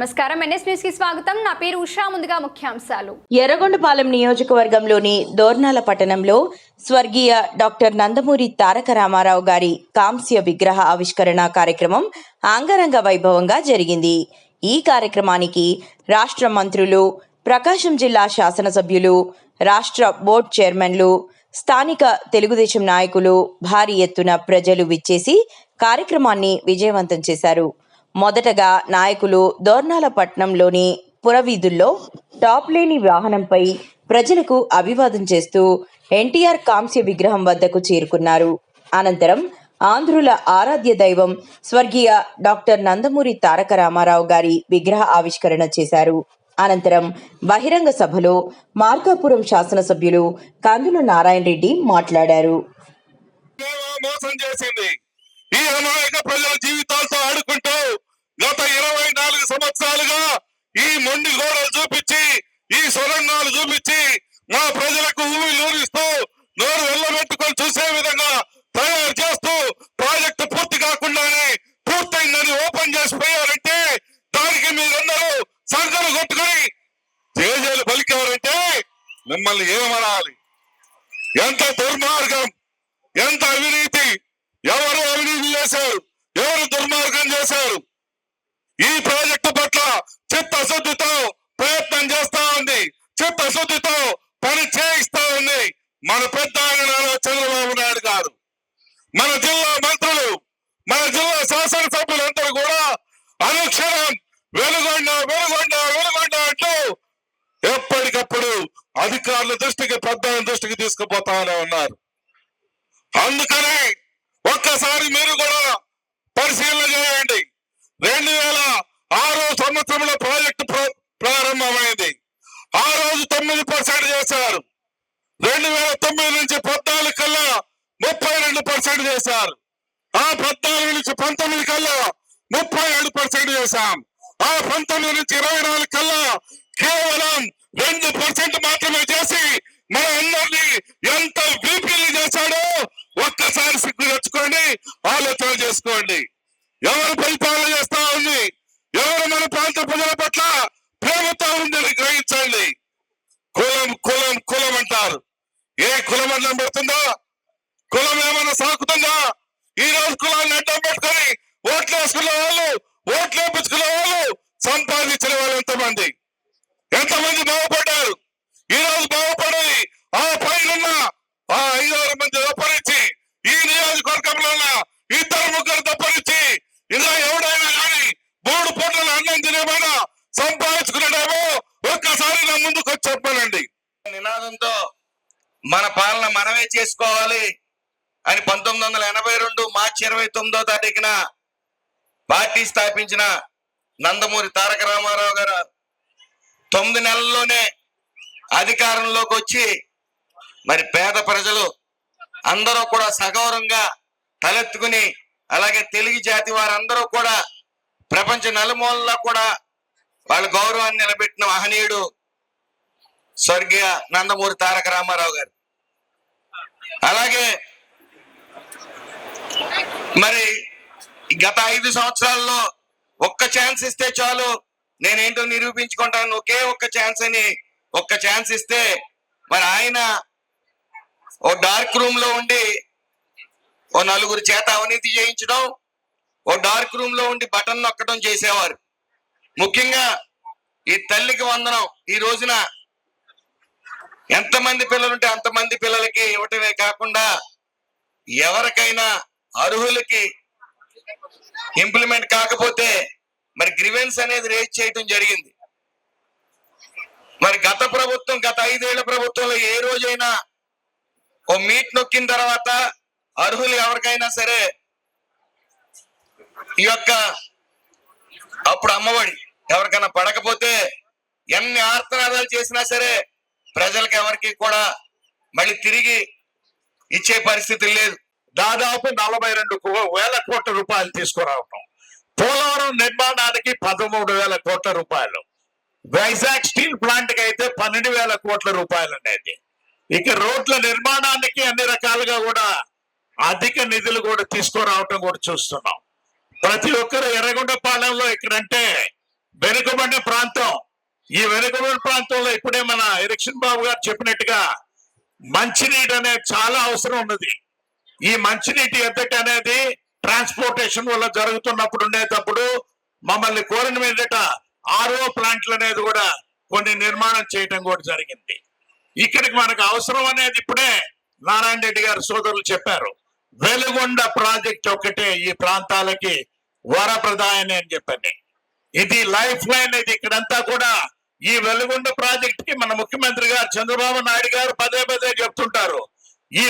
నమస్కారం. ఎన్ఎస్ న్యూస్కి స్వాగతం. నా పేరు ఉషా. ముందుగా ముఖ్యాంశాలు. ఎర్రగొండపాలెం నియోజకవర్గంలోని దోర్నాల పట్టణంలో స్వర్గీయ డాక్టర్ నందమూరి తారక రామారావు గారి కాంస్య విగ్రహ ఆవిష్కరణ కార్యక్రమం ఆంగరంగ వైభవంగా జరిగింది. ఈ కార్యక్రమానికి రాష్ట్ర మంత్రులు ప్రకాశం జిల్లా శాసనసభ్యులు రాష్ట్ర బోర్డు చైర్మన్లు స్థానిక తెలుగుదేశం నాయకులు భారీ ఎత్తున ప్రజలు విచ్చేసి కార్యక్రమాన్ని విజయవంతం చేశారు. మొదటగా నాయకులు దోర్నాలపట్నంలోని పురవీధుల్లో టాప్ లేని వాహనంపై ప్రజలకు అభివాదం చేస్తూ ఎన్టీఆర్ కాంస్య విగ్రహం వద్దకు చేరుకున్నారు. అనంతరం ఆంధ్రుల ఆరాధ్య దైవం స్వర్గీయ డాక్టర్ నందమూరి తారక రామారావు గారి విగ్రహ ఆవిష్కరణ చేశారు. అనంతరం బహిరంగ సభలో మార్కాపురం శాసనసభ్యులు కందుల నారాయణ రెడ్డి మాట్లాడారు. మోసం చేసింది. ఈ అమాయక ప్రజల జీవితాలతో ఆడుకుంటూ గత ఇరవై నాలుగు సంవత్సరాలుగా ఈ మొండి గోడలు చూపించి ఈ సొరంగాలు చూపించి మా ప్రజలకు ఊమి నూరిస్తూ నోరు వెళ్ళబెట్టుకొని చూసే విధంగా తయారు చేస్తూ ప్రాజెక్టు పూర్తి కాకుండానే పూర్తయిందని ఓపెన్ చేసి పోయారంటే దానికి మీరందరూ సంకలు కొట్టుకొని తేజలు పలికారంటే మిమ్మల్ని ఏమనాలి? ఎంత దుర్మార్గం ఎంత అవినీతి ఎవరు అవినీతి చేశారు ఎవరు దుర్మార్గం చేశారు? ఈ ప్రాజెక్టు పట్ల చిత్తశుద్ధితో ప్రయత్నం చేస్తా ఉంది. చిత్తశుద్ధితో మన పెద్ద ఆయన నారా చంద్రబాబు నాయుడు గారు మన జిల్లా మంత్రులు మన జిల్లా శాసనసభ్యులందరూ కూడా అనుక్షణం వెలుగొండ వెలుగొండ వెలుగొండ అంటూ ఎప్పటికప్పుడు అధికారుల దృష్టికి పెద్ద దృష్టికి తీసుకుపోతానే ఉన్నారు. అందుకనే ఒక్కసారి మీరు కూడా పరిశీలన చేయండి. రెండు వేల ఆరో సంవత్సరంలో ప్రాజెక్టు ప్ర- ప్రారంభమైంది. ఆ రోజు తొమ్మిది పర్సెంట్ చేశారు. రెండు వేల తొమ్మిది నుంచి పద్నాలుగు కల్లా ముప్పై రెండు పర్సెంట్ చేశారు. ఆ పద్నాలుగు నుంచి పంతొమ్మిది కల్లా ముప్పై ఏడు పర్సెంట్ చేశాం. ఆ పంతొమ్మిది నుంచి ఇరవై నాలుగు కల్లా కేవలం రెండు పర్సెంట్ మాత్రమే చేసి మన అందరినీ ఎంత బీపీలు చేశాడో ఒక్కసారి సిగ్గు తెచ్చుకోండి ఆలోచన చేసుకోండి. ఎవరు పరిపాలన చేస్తా ఉంది? ఎవరు మన ప్రాంత ప్రజల పట్ల ప్రేమతో ఉందని గ్రహించండి. కులం కులం కులం అంటారు. ఏ కులం అడ్డం పెడుతుందో? కులం ఏమైనా సాకుతుందా? ఈ రోజు కులాన్ని అడ్డం పెట్టుకొని ఓట్లు వేసుకున్న వాళ్ళు ఓట్లు వేపించుకున్న వాళ్ళు సంపాదించిన వాళ్ళు ఎంతమంది? ఎంతమంది బాగుపడ్డారు? ఈ రోజు బాగుపడేది ఆ పైన ఆ ఐదారు మంది తప్పనిచ్చి ఈ నియోజకవర్గంలో ఉన్న ఇద్దరు ముగ్గురు తప్పనిచ్చి ఇలా ఎవడైనా కానీ మూడు పూటల అన్నం తినేమైనా సంపా ఒక్కసారి నా ముందుకు వచ్చి చెప్పానండి నినాదంతో మన పాలన మనమే చేసుకోవాలి అని పంతొమ్మిది వందల ఎనభై రెండు మార్చి ఇరవై తొమ్మిదో తారీఖున పార్టీ స్థాపించిన నందమూరి తారక రామారావు గారు తొమ్మిది నెలల్లోనే అధికారంలోకి వచ్చి మరి పేద ప్రజలు అందరూ కూడా సగౌరవంగా తలెత్తుకుని అలాగే తెలుగు జాతి వారందరూ కూడా ప్రపంచ నలుమూలలో కూడా వాళ్ళ గౌరవాన్ని నిలబెట్టిన మహనీయుడు స్వర్గీయ నందమూరి తారక రామారావు గారు. అలాగే మరి గత ఐదు సంవత్సరాల్లో ఒక్క ఛాన్స్ ఇస్తే చాలు. నేనేంటో నిరూపించుకుంటాను. ఒకే ఒక్క ఛాన్స్ అని ఒక్క ఛాన్స్ ఇస్తే మరి ఆయన ఓ డార్క్ రూమ్లో ఉండి ఓ నలుగురు చేత అవినీతి చేయించడం ఓ డార్క్ రూమ్లో ఉండి బటన్ నొక్కడం చేసేవారు. ముఖ్యంగా ఈ తల్లికి వందనం. ఈ రోజున ఎంతమంది పిల్లలుంటే అంతమంది పిల్లలకి ఇవ్వటమే కాకుండా ఎవరికైనా అర్హులకి ఇంప్లిమెంట్ కాకపోతే మరి గ్రివెన్స్ అనేది రేజ్ చేయటం జరిగింది. మరి గత ప్రభుత్వం గత ఐదేళ్ళ ప్రభుత్వంలో ఏ రోజైనా ఓ మీట్ నొక్కిన తర్వాత అర్హులు ఎవరికైనా సరే ఈ యొక్క అప్పుడు అమ్మఒడి ఎవరికైనా పడకపోతే ఎన్ని ఆర్తనాదాలు చేసినా సరే ప్రజలకు ఎవరికి కూడా మళ్ళీ తిరిగి ఇచ్చే పరిస్థితి లేదు. దాదాపు నలభై రెండు వేల కోట్ల రూపాయలు తీసుకురావటం. పోలవరం నిర్మాణానికి పదమూడు వేల కోట్ల రూపాయలు. వైజాగ్ స్టీల్ ప్లాంట్కి అయితే పన్నెండు వేల కోట్ల రూపాయలు అనేది. ఇక రోడ్ల నిర్మాణానికి అన్ని రకాలుగా కూడా అధిక నిధులు కూడా తీసుకురావటం కూడా చూస్తున్నాం. ప్రతి ఒక్కరు ఎర్రగొండపాలెంలో ఇక్కడంటే వెనుకబడిన ప్రాంతం. ఈ వెనుకబడి ప్రాంతంలో ఇప్పుడే మన ఎలక్షన్ బాబు గారు చెప్పినట్టుగా మంచినీటి అనేది చాలా అవసరం ఉన్నది. ఈ మంచినీటి ఎద్దటి అనేది ట్రాన్స్పోర్టేషన్ వల్ల జరుగుతున్నప్పుడు ఉండేటప్పుడు మమ్మల్ని కోరిన మీదట ఆర్ఓ ప్లాంట్లు అనేది కూడా కొన్ని నిర్మాణం చేయటం కూడా జరిగింది. ఇక్కడికి మనకు అవసరం అనేది ఇప్పుడే నారాయణ రెడ్డి గారు సోదరులు చెప్పారు. వెలుగొండ ప్రాజెక్ట్ ఒకటే ఈ ప్రాంతాలకి వరప్రదాయని అని చెప్పండి. ఇది లైఫ్ లైన్ ఇది ఇక్కడంతా కూడా ఈ వెలుగుండ ప్రాజెక్ట్కి మన ముఖ్యమంత్రి గారు చంద్రబాబు నాయుడు గారు పదే పదే చెప్తుంటారు. ఈ